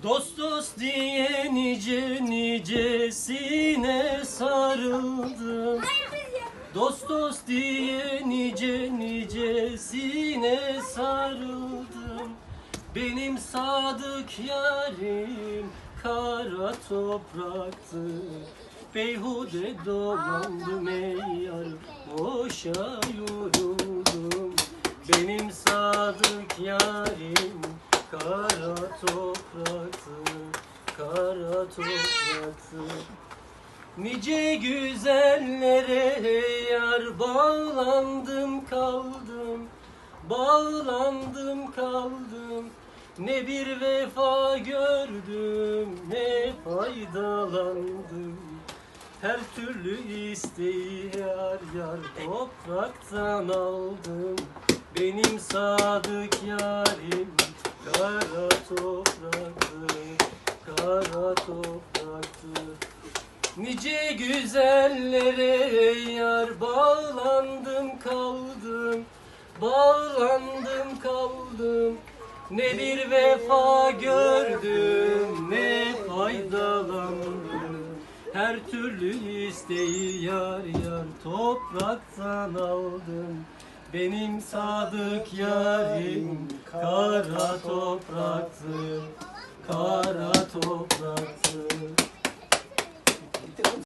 Dost dost diye nice nicesine sarıldım. Dost dost diye nice nicesine sarıldım. Benim sadık yarim kara topraktı. Beyhude dolandım ey yar boşa yoruldum. Benim sadık yarim kara topraktı Kara topraktı Nice güzellere yar bağlandım kaldım Bağlandım kaldım. Ne bir vefa gördüm ne faydalandım. Her türlü isteği yar yar topraktan aldım. Benim sadık yarim kara topraktı Kara topraktı Nice güzellere yar bağlandım kaldım Bağlandım kaldım. Ne bir vefa gördüm ne faydalandım. Her türlü isteği yar yar topraktan aldım. Benim sadık yarim kara topraktı Kara